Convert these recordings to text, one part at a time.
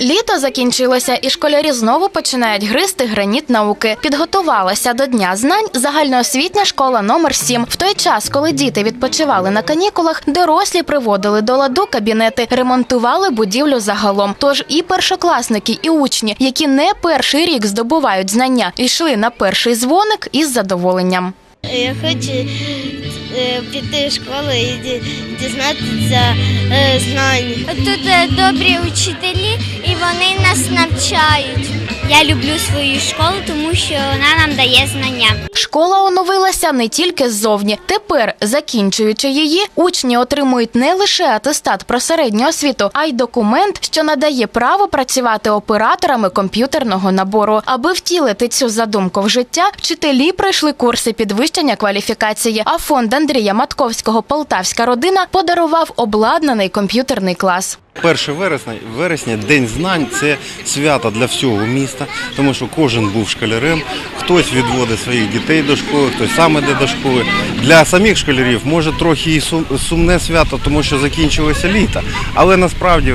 Літо закінчилося, і школярі знову починають гризти граніт науки. Підготувалася до дня знань загальноосвітня школа номер 7 В той час, коли діти відпочивали на канікулах, дорослі приводили до ладу кабінети, ремонтували будівлю загалом. Тож і першокласники, і учні, які не перший рік здобувають знання, йшли на перший дзвоник із задоволенням. Я хочу піти в школу і дізнатися е, знань. Тут е, добрі учителі і вони нас навчають. Я люблю свою школу, тому що вона нам дає знання. Школа оновилася не тільки ззовні. Тепер, закінчуючи її, учні отримують не лише атестат про середню освіту, а й документ, що надає право працювати операторами комп'ютерного набору. Аби втілити цю задумку в життя, вчителі пройшли курси підвищення кваліфікації. А фонд Андрія Матковського Полтавська родина подарував обладнаний комп'ютерний клас. 1 вересня, вересня День знань це свято для всього міста, тому що кожен був школярем, хтось відводить своїх дітей до школи, хтось сам іде до школи. Для самих школярів може трохи і сум- сумне свято, тому що закінчилося літо. Але насправді е,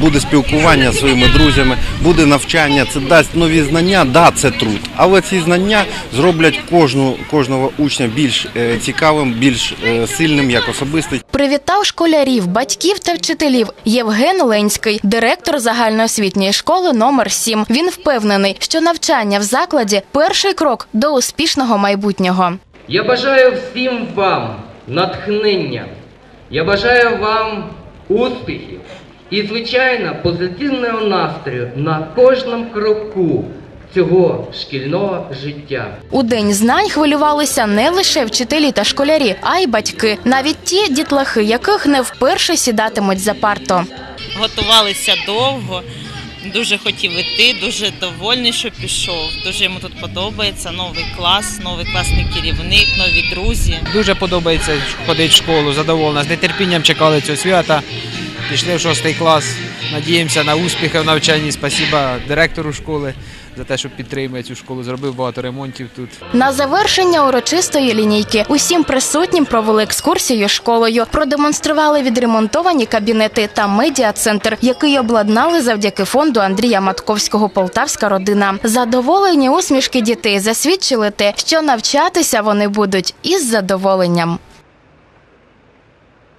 буде спілкування зі своїми друзями, буде навчання, це дасть нові знання, да, це труд. Але ці знання зроблять кожну, кожного учня більш е, цікавим, більш е, сильним як особистість. Привітав школярів, батьків та вчителів Євген Ленський, директор загальноосвітньої школи номер 7 Він впевнений, що навчання в закладі перший крок до успішного майбутнього. Я бажаю всім вам натхнення. Я бажаю вам успіхів і, звичайно, позитивного настрою на кожному кроку цього шкільного життя. У день знань хвилювалися не лише вчителі та школярі, а й батьки, навіть ті дітлахи, яких не вперше сідатимуть за парто. готувалися довго. Дуже хотів іти, дуже довольний, що пішов. Дуже йому тут подобається. Новий клас, новий класний керівник, нові друзі. Дуже подобається ходити в школу, задоволена. З нетерпінням чекали цього свята. Пішли в шостий клас. Надіємося на успіхи в навчанні. Спасіба директору школи за те, що підтримує цю школу. Зробив багато ремонтів тут. На завершення урочистої лінійки усім присутнім провели екскурсію школою, продемонстрували відремонтовані кабінети та медіа-центр, який обладнали завдяки фонду Андрія Матковського Полтавська родина. Задоволені усмішки дітей засвідчили те, що навчатися вони будуть із задоволенням.